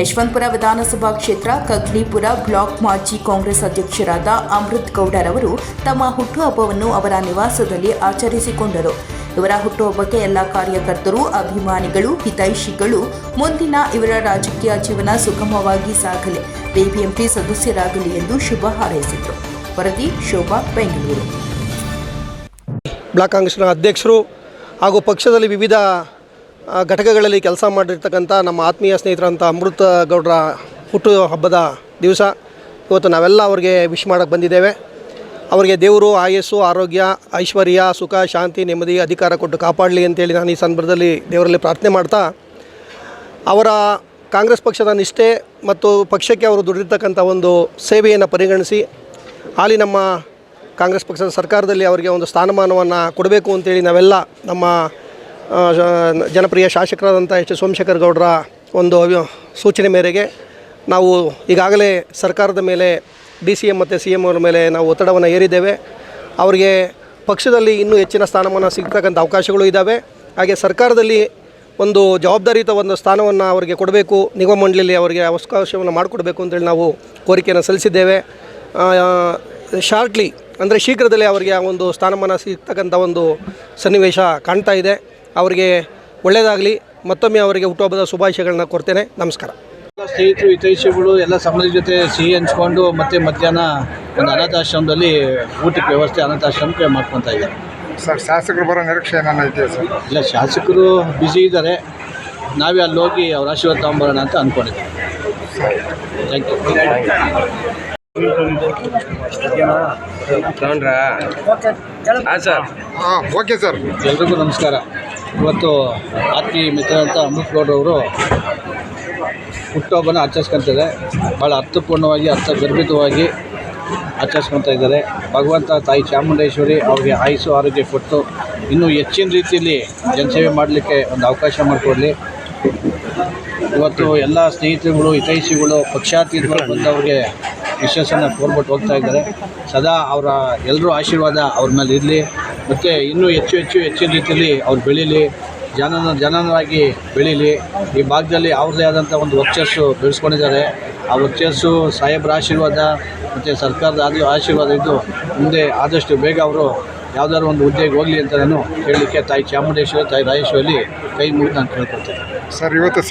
ಯಶವಂತಪುರ ವಿಧಾನಸಭಾ ಕ್ಷೇತ್ರ ಕಗ್ಲಿಪುರ ಬ್ಲಾಕ್ ಮಾಜಿ ಕಾಂಗ್ರೆಸ್ ಅಧ್ಯಕ್ಷರಾದ ಅಮೃತ್ ಗೌಡರವರು ತಮ್ಮ ಹುಟ್ಟುಹಬ್ಬವನ್ನು ಅವರ ನಿವಾಸದಲ್ಲಿ ಆಚರಿಸಿಕೊಂಡರು. ಇವರ ಹುಟ್ಟುಹಬ್ಬಕ್ಕೆ ಎಲ್ಲ ಕಾರ್ಯಕರ್ತರು, ಅಭಿಮಾನಿಗಳು, ಹಿತೈಷಿಗಳು ಮುಂದಿನ ಇವರ ರಾಜಕೀಯ ಜೀವನ ಸುಗಮವಾಗಿ ಸಾಗಲಿ. ಬಿಬಿಎಂಪಿ ಸದಸ್ಯರಾಗಲಿ ಎಂದು ಶುಭ ಹಾರೈಸಿದರು. ವರದಿ, ಶೋಭಾ, ಬೆಂಗಳೂರು. ಬ್ಲಾಕ್ ಕಾಂಗ್ರೆಸ್ನ ಅಧ್ಯಕ್ಷರು ಹಾಗೂ ಪಕ್ಷದಲ್ಲಿ ವಿವಿಧ ಘಟಕಗಳಲ್ಲಿ ಕೆಲಸ ಮಾಡಿರ್ತಕ್ಕಂಥ ನಮ್ಮ ಆತ್ಮೀಯ ಸ್ನೇಹಿತರಂಥ ಅಮೃತ ಗೌಡರ ಹುಟ್ಟು ಹಬ್ಬದ ದಿವಸ. ಇವತ್ತು ನಾವೆಲ್ಲ ಅವ್ರಿಗೆ ವಿಶ್ ಮಾಡೋಕ್ಕೆ ಬಂದಿದ್ದೇವೆ. ಅವರಿಗೆ ದೇವರು, ಆಯಸ್ಸು, ಆರೋಗ್ಯ, ಐಶ್ವರ್ಯ, ಸುಖ, ಶಾಂತಿ, ನೆಮ್ಮದಿ, ಅಧಿಕಾರ ಕೊಟ್ಟು ಕಾಪಾಡಲಿ ಅಂತೇಳಿ ನಾನು ಈ ಸಂದರ್ಭದಲ್ಲಿ ದೇವರಲ್ಲಿ ಪ್ರಾರ್ಥನೆ ಮಾಡ್ತಾ, ಅವರ ಕಾಂಗ್ರೆಸ್ ಪಕ್ಷದ ನಿಷ್ಠೆ ಮತ್ತು ಪಕ್ಷಕ್ಕೆ ಅವರು ದುಡಿದಿರ್ತಕ್ಕಂಥ ಒಂದು ಸೇವೆಯನ್ನು ಪರಿಗಣಿಸಿ, ಹಾಲಿ ನಮ್ಮ ಕಾಂಗ್ರೆಸ್ ಪಕ್ಷದ ಸರ್ಕಾರದಲ್ಲಿ ಅವರಿಗೆ ಒಂದು ಸ್ಥಾನಮಾನವನ್ನು ಕೊಡಬೇಕು ಅಂತೇಳಿ ನಾವೆಲ್ಲ ನಮ್ಮ ಜನಪ್ರಿಯ ಶಾಸಕರಾದಂಥ ಎಚ್ ಸೋಮಶೇಖರ್ ಗೌಡರ ಒಂದು ಸೂಚನೆ ಮೇರೆಗೆ ನಾವು ಈಗಾಗಲೇ ಸರ್ಕಾರದ ಮೇಲೆ, ಡಿ ಸಿ ಎಂ ಮತ್ತು ಸಿ ಎಂ ಅವರ ಮೇಲೆ ನಾವು ಒತ್ತಡವನ್ನು ಏರಿದ್ದೇವೆ ಅವರಿಗೆ ಪಕ್ಷದಲ್ಲಿ ಇನ್ನೂ ಹೆಚ್ಚಿನ ಸ್ಥಾನಮಾನ ಸಿಗ್ತಕ್ಕಂಥ ಅವಕಾಶಗಳು ಇದ್ದಾವೆ. ಹಾಗೆ ಸರ್ಕಾರದಲ್ಲಿ ಒಂದು ಜವಾಬ್ದಾರಿಯುತ ಒಂದು ಸ್ಥಾನವನ್ನು ಅವರಿಗೆ ಕೊಡಬೇಕು, ನಿಗಮ ಮಂಡಳಿಯಲ್ಲಿ ಅವರಿಗೆ ಅವಕಾಶವನ್ನು ಮಾಡಿಕೊಡ್ಬೇಕು ಅಂತೇಳಿ ನಾವು ಕೋರಿಕೆಯನ್ನು ಸಲ್ಲಿಸಿದ್ದೇವೆ. ಶಾರ್ಟ್ಲಿ ಅಂದರೆ ಶೀಘ್ರದಲ್ಲೇ ಅವರಿಗೆ ಆ ಒಂದು ಸ್ಥಾನಮಾನ ಸಿಗ್ತಕ್ಕಂಥ ಒಂದು ಸನ್ನಿವೇಶ ಕಾಣ್ತಾ ಇದೆ. ಅವರಿಗೆ ಒಳ್ಳೆಯದಾಗಲಿ ಮತ್ತೊಮ್ಮೆ ಅವರಿಗೆ ಹುಟ್ಟುಹಬ್ಬದ ಶುಭಾಶಯಗಳನ್ನ ಕೊಡ್ತೇನೆ. ನಮಸ್ಕಾರ. ಎಲ್ಲ ಸ್ನೇಹಿತರು ಹಿತೈಷಿಗಳು ಎಲ್ಲ ಸಮಾಜದ ಜೊತೆ ಸಿಹಿ ಹಂಚ್ಕೊಂಡು ಮತ್ತೆ ಮಧ್ಯಾಹ್ನ ಒಂದು ಅನಾಥಾಶ್ರಮದಲ್ಲಿ ಊಟಕ್ಕೆ ವ್ಯವಸ್ಥೆ ಅನಾಥಾಶ್ರಮಕ್ಕೆ ಮಾಡ್ಕೊತಾ ಇದ್ದಾರೆ. ಸರ್ ಶಾಸಕರು ಬರೋ ನಿರೀಕ್ಷೆ ಏನಾನ ಇದೆಯಾ ಸರ್? ಇಲ್ಲ ಶಾಸಕರು ಬ್ಯುಸಿ ಇದ್ದಾರೆ. ನಾವೇ ಅಲ್ಲಿ ಹೋಗಿ ಅವ್ರ ಆಶೀರ್ವಾದ ತಗೊಂಬರೋಣ ಅಂತ ಅಂದ್ಕೊಂಡಿದ್ದೀವಿ ಥ್ಯಾಂಕ್ ಯು ಹಾಂ ಓಕೆ ಸರ್ ಎಲ್ರಿಗೂ ನಮಸ್ಕಾರ. ಇವತ್ತು ಆತ್ಮೀಯ ಮಿತ್ರರಂತ ಅಮೃತ್ ಗೌಡ್ರವರು ಹುಟ್ಟುಹಬ್ಬನ ಆಚರಿಸ್ಕೊಂತಿದ್ದಾರೆ. ಭಾಳ ಅರ್ಥಪೂರ್ಣವಾಗಿ ಅರ್ಥಗರ್ಭಿತವಾಗಿ ಆಚರಿಸ್ಕೊತಾ ಇದ್ದಾರೆ. ಭಗವಂತ ತಾಯಿ ಚಾಮುಂಡೇಶ್ವರಿ ಅವ್ರಿಗೆ ಆಯುಸು ಆರೋಗ್ಯ ಕೊಟ್ಟು ಇನ್ನೂ ಹೆಚ್ಚಿನ ರೀತಿಯಲ್ಲಿ ಜನಸೇವೆ ಮಾಡಲಿಕ್ಕೆ ಒಂದು ಅವಕಾಶ ಮಾಡಿಕೊಡಲಿ. ಇವತ್ತು ಎಲ್ಲ ಸ್ನೇಹಿತರುಗಳು ಹಿತೈಷಿಗಳು ಪಕ್ಷಾತೀತಗಳು ಬಂದವ್ರಿಗೆ ವಿಶ್ವಾಸನ ಕೋರ್ಬಿಟ್ಟು ಹೋಗ್ತಾ ಇದ್ದಾರೆ. ಸದಾ ಅವರ ಎಲ್ಲರೂ ಆಶೀರ್ವಾದ ಅವ್ರ ಮೇಲೆ ಇರಲಿ. ಮತ್ತು ಇನ್ನೂ ಹೆಚ್ಚು ಹೆಚ್ಚು ಹೆಚ್ಚಿನ ರೀತಿಯಲ್ಲಿ ಅವ್ರು ಬೆಳೀಲಿ. ಜನನ ಜನನರಾಗಿ ಬೆಳೀಲಿ. ಈ ಭಾಗದಲ್ಲಿ ಅವ್ರದ್ದೇ ಆದಂಥ ಒಂದು ವರ್ಚಸ್ಸು ಬೆಳೆಸ್ಕೊಂಡಿದ್ದಾರೆ. ಆ ವರ್ಚಸ್ಸು ಸಾಹೇಬ್ರ ಆಶೀರ್ವಾದ, ಮತ್ತು ಸರ್ಕಾರದ ಆದ ಆಶೀರ್ವಾದ ಇದ್ದು ಮುಂದೆ ಆದಷ್ಟು ಬೇಗ ಅವರು ಯಾವುದಾದ್ರು ಒಂದು ಹುದ್ದೆಗೆ ಹೋಗಲಿ ಅಂತ ನಾನು ಹೇಳಲಿಕ್ಕೆ ತಾಯಿ ಚಾಮುಂಡೇಶ್ವರಿ, ತಾಯಿ ರಾಜೇಶ್ವರಿ ಕೈ ಮುಗಿದು ನಾನು ಕೇಳ್ಕೊಳ್ತೇನೆ. ಸರ್, ಇವತ್ತು